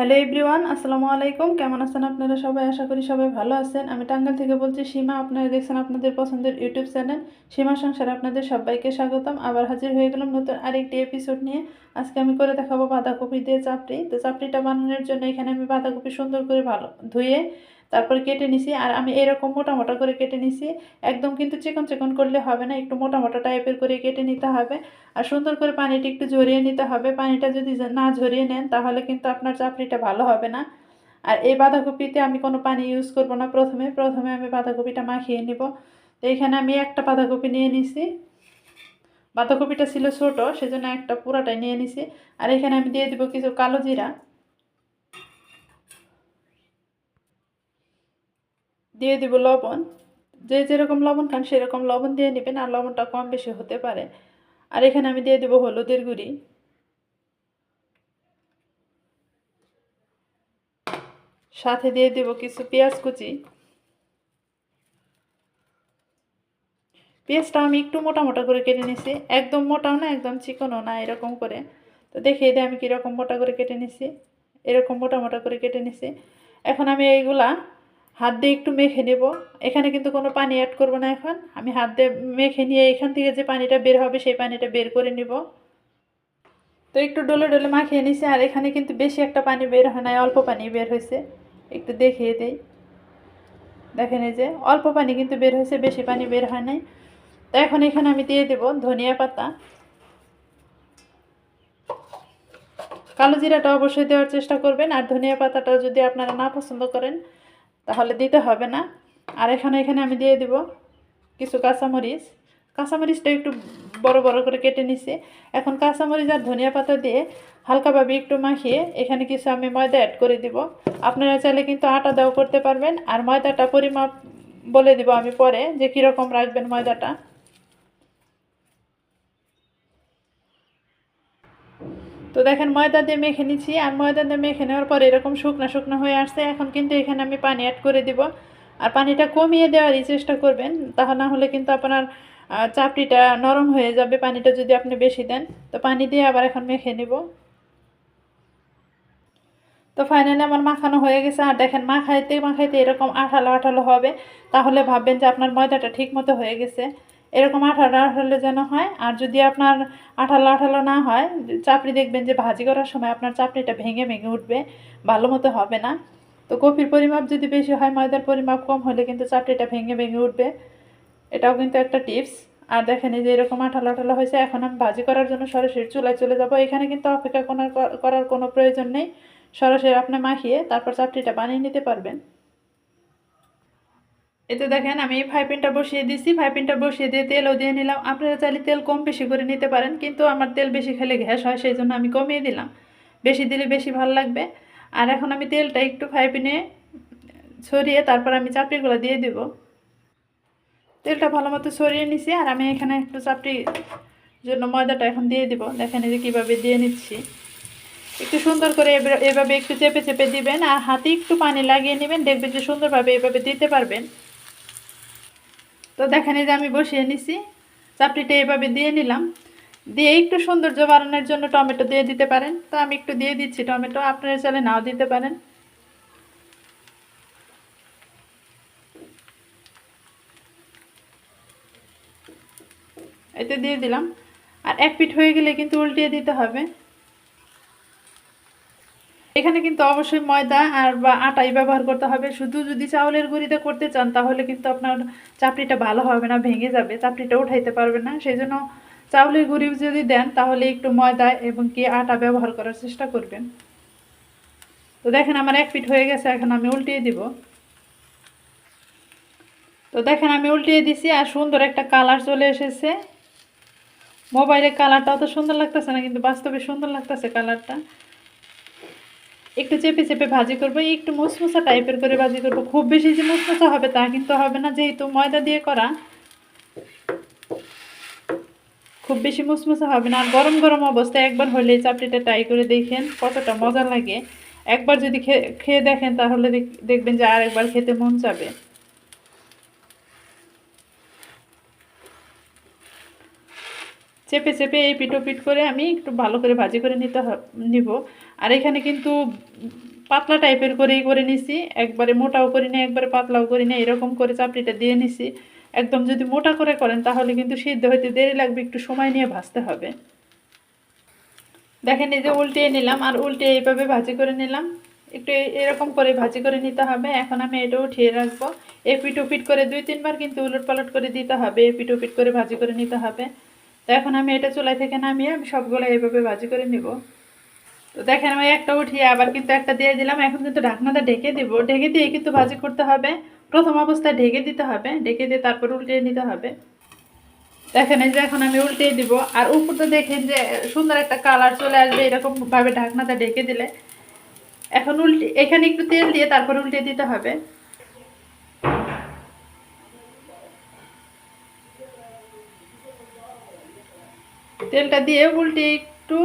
Hello everyone, আসসালামু আলাইকুম। কেমন আছেন আপনারা সবাই? আশা করি সবাই ভালো আছেন। আমি টাঙ্গাল থেকে বলছি, সীমা, আপনারা দেখছেন আপনাদের পছন্দের ইউটিউব চ্যানেল সীমা সংসারে। আপনাদের সবাইকে স্বাগতম। আবার হাজির হয়ে গেলাম নতুন আরেকটি এপিসোড নিয়ে। আজকে আমি করে দেখাবো বাঁধাকপি দিয়ে চাপড়ি। তো চাপড়িটা বানানোর জন্য এখানে আমি বাঁধাকপি সুন্দর করে ভালো ধুয়ে তারপর কেটে নিছি, আর আমি এরকম মোটা মোটা করে কেটে নিছি। একদম কিন্তু চিকন চিকন করলে হবে না, একটু মোটা মোটা টাইপের করে কেটে নিতে হবে। আর সুন্দর করে পানিটা একটু ঝরিয়ে নিতে হবে। পানিটা যদি না ঝরিয়ে নেন, তাহলে কিন্তু আপনার চাপড়িটা ভালো হবে না। আর এই বাঁধাকপিতে আমি কোনো পানি ইউজ করব না প্রথমে। প্রথমে আমি বাঁধাকপিটা মাখিয়ে নিব। তো এখানে আমি একটা বাঁধাকপি নিয়ে নিছি। বাঁধাকপিটা ছিল ছোটো, সেজন্য একটা পুরাটাই নিয়ে নিছি। আর এখানে আমি দিয়ে দিব কিছু কালো জিরা। দিয়ে দিব লবণ। যে যেরকম লবণ খান সেরকম লবণ দিয়ে নেবেন আর লবণটা কম বেশি হতে পারে। আর এখানে আমি দিয়ে দেবো হলুদের গুঁড়ি। সাথে দিয়ে দেব কিছু পেঁয়াজ কুচি। পেঁয়াজটা আমি একটু মোটা মোটা করে কেটে নিছি। একদম মোটাও না, একদম চিকনও না, এরকম করে। তো দেখিয়ে দিই আমি কীরকম মোটা করে কেটে নিছি। এরকম মোটা মোটা করে কেটে নিছি। এখন আমি এইগুলা হাত দিয়ে একটু মেখে নেব। এখানে কিন্তু কোনো পানি অ্যাড করব না এখন। আমি হাত দিয়ে মেখে নিয়ে এখান থেকে যে পানিটা বের হবে সেই পানিটা বের করে নেব। তো একটু ডলে ডলে মাখিয়ে নিছি, আর এখানে কিন্তু বেশি একটা পানি বের হয় নাই, অল্প পানি বের হয়েছে। একটু দেখিয়ে দেই। দেখেন এই যে, অল্প পানি কিন্তু বের হয়েছে, বেশি পানি বের হয় নাই। তো এখন এখানে আমি দিয়ে দেব ধনিয়া পাতা। কালো জিরাটা অবশ্যই দেওয়ার চেষ্টা করবেন, আর ধনিয়া পাতাটাও যদি আপনারা না পছন্দ করেন তাহলে দিতে হবে না। আর এখানে এখানে আমি দিয়ে দিব কিছু কাঁচামরিচ। কাঁচামরিচটা একটু বড় বড় করে কেটে নিছি। এখন কাঁচামরিচ আর ধনিয়া পাতা দিয়ে হালকাভাবে একটু মাখিয়ে এখানে কিছু আমি ময়দা অ্যাড করে দিব। আপনারা চাইলে কিন্তু আটা দাও করতে পারবেন। আর ময়দাটা পরিমাপ বলে দিব আমি পরে যে কীরকম রাখবেন ময়দাটা। তো দেখেন ময়দা দিয়ে মেখে নিচ্ছি, আর ময়দা দিয়ে মেখে নেওয়ার পর এরকম শুকনো শুকনো হয়ে আসছে। এখন কিন্তু এখানে আমি পানি অ্যাড করে দিব। আর পানিটা কমিয়ে দেওয়ারই চেষ্টা করবেন, তাহলে না হলে কিন্তু আপনার চাপড়িটা নরম হয়ে যাবে পানিটা যদি আপনি বেশি দেন। তো পানি দিয়ে আবার এখন মেখে নিব। তো ফাইনালি আমার মাখানো হয়ে গেছে। আর দেখেন মাখাইতে মাখাইতে এরকম আঠালো আঠালো হবে। তাহলে ভাববেন যে আপনার ময়দাটা ঠিক মতো হয়ে গেছে। এরকম আঠালো আঠালো যেন হয়। আর যদি আপনার আঠালো আঠালো না হয়, চাপড়ি দেখবেন যে ভাজি করার সময় আপনার চাপড়িটা ভেঙে ভেঙে উঠবে, ভালো মতো হবে না। তো কপির পরিমাপ যদি বেশি হয়, ময়দার পরিমাপ কম হলে কিন্তু চাপড়িটা ভেঙে ভেঙে উঠবে। এটাও কিন্তু একটা টিপস। আর দেখেন এই যে এরকম আঠালো আঠালো হয়েছে, এখন আমি ভাজি করার জন্য সরাসরি চুলায় চলে যাব। এখানে কিন্তু অপেক্ষা করার কোনো প্রয়োজন নেই। সরাসরি আপনি মাখিয়ে তারপর চাপড়িটা বানিয়ে নিতে পারবেন। এতে দেখেন, আমি ফাইপিনটা বসিয়ে দিছি। ফাইপিনটা বসিয়ে দিয়ে তেলও দিয়ে নিলাম। আপনারা চাইলে তেল কম বেশি করে নিতে পারেন, কিন্তু আমার তেল বেশি খেলে গ্যাস হয়, সেই জন্য আমি কমিয়ে দিলাম। বেশি দিলে বেশি ভালো লাগবে। আর এখন আমি তেলটা একটু ফাইপিনে ছড়িয়ে তারপর আমি চাপড়িগুলো দিয়ে দেব। তেলটা ভালো মতো ছড়িয়ে নিছি, আর আমি এখানে একটু চাপড়ি জন্য ময়দাটা এখন দিয়ে দিব। দেখেন এই যে কীভাবে দিয়ে নিচ্ছি। একটু সুন্দর করে এভাবে একটু চেপে চেপে দিবেন, আর হাতে একটু পানি লাগিয়ে নেবেন, দেখবেন যে সুন্দরভাবে এভাবে দিতে পারবেন। তো দেখেন এই যে আমি বসিয়ে নিছি। চাপড়িটা এভাবে দিয়ে নিলাম। দিয়ে একটু সৌন্দর্য বাড়ানোর জন্য টমেটো দিয়ে দিতে পারেন। তো আমি একটু দিয়ে দিচ্ছি টমেটো, আপনারা চাইলে নাও দিতে পারেন। এতে দিয়ে দিলাম। আর এক পিঠ হয়ে গেলে কিন্তু উল্টিয়ে দিতে হবে। এখানে কিন্তু অবশ্যই ময়দা আর বা আটাই ব্যবহার করতে হবে। শুধু যদি চাউলের গুঁড়িতে করতে চান, তাহলে কিন্তু আপনার চাপড়িটা ভালো হবে না, ভেঙে যাবে চাপড়িটা উঠাইতে পারবে না। সেই জন্য চাউলের গুঁড়ি যদি দেন, তাহলে একটু ময়দা এবং কি আটা ব্যবহার করার চেষ্টা করবেন। তো দেখেন আমার এক ফিট হয়ে গেছে, এখন আমি উল্টিয়ে দিব। তো দেখেন আমি উল্টিয়ে দিছি আর সুন্দর একটা কালার চলে এসেছে। মোবাইলের কালারটা অত সুন্দর লাগতেছে না, কিন্তু বাস্তবে সুন্দর লাগতেছে কালারটা। একটু চেপে চেপে ভাজি করব একটু মুসমুসা টাইপের করে ভাজি করব। খুব বেশি যে মুসমুসা হবে তা কিন্তু হবে না, যেহেতু ময়দা দিয়ে করা। খুব বেশি মুসমুসা হবে না। আর গরম গরম অবস্থায় একবার হলে চাপড়িটা ট্রাই করে দেখেন কতটা মজা লাগে। একবার যদি খেয়ে দেখেন তাহলে দেখবেন যে আর একবার খেতে মন যাবে চেপে চেপে এই পিটো পিট করে আমি একটু ভালো করে ভাজি করে নিতে নিব। আর এখানে কিন্তু পাতলা টাইপের করেই করে নিছি। একবারে মোটাও করি না একবারে পাতলাও করি না এরকম করে চাপড়িটা দিয়ে নিছি। একদম যদি মোটা করে করেন তাহলে কিন্তু সিদ্ধ হইতে দেরি লাগবে, একটু সময় নিয়ে ভাজতে হবে। দেখেন এই যে উল্টিয়ে নিলাম, আর উল্টে এইভাবে ভাজি করে নিলাম। একটু এরকম করে ভাজি করে নিতে হবে। এখন আমি এটা উঠিয়ে রাখব। এ এপিট ওপিট করে দুই, তিনবার কিন্তু উলট পালট করে দিতে হবে। এপিট ওপিট করে ভাজি করে নিতে হবে। তো এখন আমি এটা চুলাই থেকে নামিয়ে আমি সবগুলো এইভাবে ভাজি করে নিব। তো দেখেন আমি একটা উঠিয়ে আবার কিন্তু একটা দিয়ে দিলাম। এখন কিন্তু ঢাকনাটা ঢেকে দিব। ঢেকে দিয়ে কিন্তু ভাজি করতে হবে। প্রথম অবস্থায় ঢেকে দিতে হবে। ঢেকে দিয়ে তারপর উল্টিয়ে নিতে হবে। দেখেন এই যে এখন আমি উল্টিয়ে দিব। আর উপরটা দেখেন যে সুন্দর একটা কালার চলে আসবে এরকম ভাবে ঢাকনাটা ঢেকে দিলে। এখন উল্টে এখানে একটু তেল দিয়ে তারপর উল্টে দিতে হবে। তেলটা দিয়ে উল্টে একটু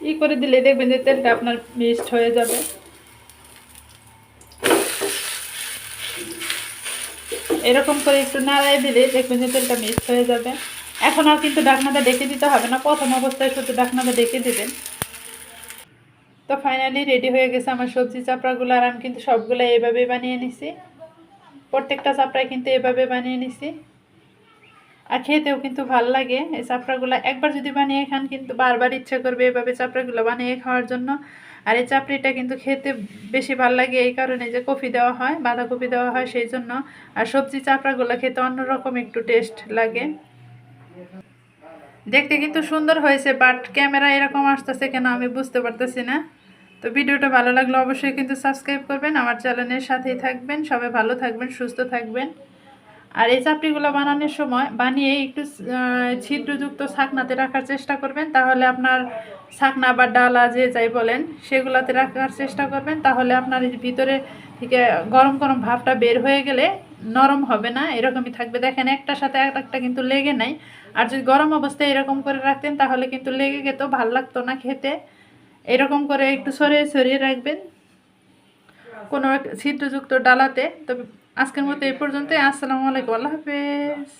ই করে দিলে দেখবেন যে তেলটা আপনার মিক্সড হয়ে যাবে। এরকম করে একটু নাড়াই দিলে দেখবেন যে তেলটা মিক্সড হয়ে যাবে। এখন আর কিন্তু ডাকনাটা ডেকে দিতে হবে না, প্রথম অবস্থায় শুধু ডাকনাটা ডেকে দিবেন। তো ফাইনালি রেডি হয়ে গেছে আমার সবজি চাপড়াগুলো আর আমি কিন্তু সবগুলো এইভাবে বানিয়ে নিছি। প্রত্যেকটা চাপড়াই কিন্তু এভাবে বানিয়ে নিছি। আর খেতেও কিন্তু ভালো লাগে। এই চাপড়াগুলো একবার যদি বানিয়ে খান কিন্তু বারবার ইচ্ছে করবে এভাবে চাপড়াগুলো বানিয়ে খাওয়ার জন্য। আর এই চাপড়িটা কিন্তু খেতে বেশি ভালো লাগে এই কারণে যে কফি দেওয়া হয়, বাঁধাকপি দেওয়া হয় সেই জন্য। আর সবজি চাপড়াগুলো খেতে অন্যরকম একটু টেস্ট লাগে। দেখতে কিন্তু সুন্দর হয়েছে, বাট ক্যামেরা এরকম আসতেছে কেন আমি বুঝতে পারতেছি না। তো ভিডিওটা ভালো লাগলে অবশ্যই কিন্তু সাবস্ক্রাইব করবেন। আমার চ্যানেলের সাথেই থাকবেন। সবাই ভালো থাকবেন, সুস্থ থাকবেন। আর এই চাপড়িগুলো বানানোর সময় বানিয়ে একটু ছিদ্রযুক্ত ছাকনাতে রাখার চেষ্টা করবেন। তাহলে আপনার ছাকনা বা ডালা যে যাই বলেন, সেগুলোতে রাখার চেষ্টা করবেন। তাহলে আপনার ভিতরে থেকে গরম গরম ভাবটা বের হয়ে গেলে নরম হবে না, এরকমই থাকবে। দেখেন একটার সাথে এক একটা কিন্তু লেগে নাই। আর যদি গরম অবস্থায় এরকম করে রাখতেন, তাহলে কিন্তু লেগে যেত ভালো লাগতো না খেতে। এরকম করে একটু সরিয়ে সরিয়ে রাখবেন। কোনো ছিদ্রযুক্ত ডালাতে। তবে আজকের মতো এই পর্যন্তই। আসসালামু আলাইকুম। আল্লাহ হাফেজ।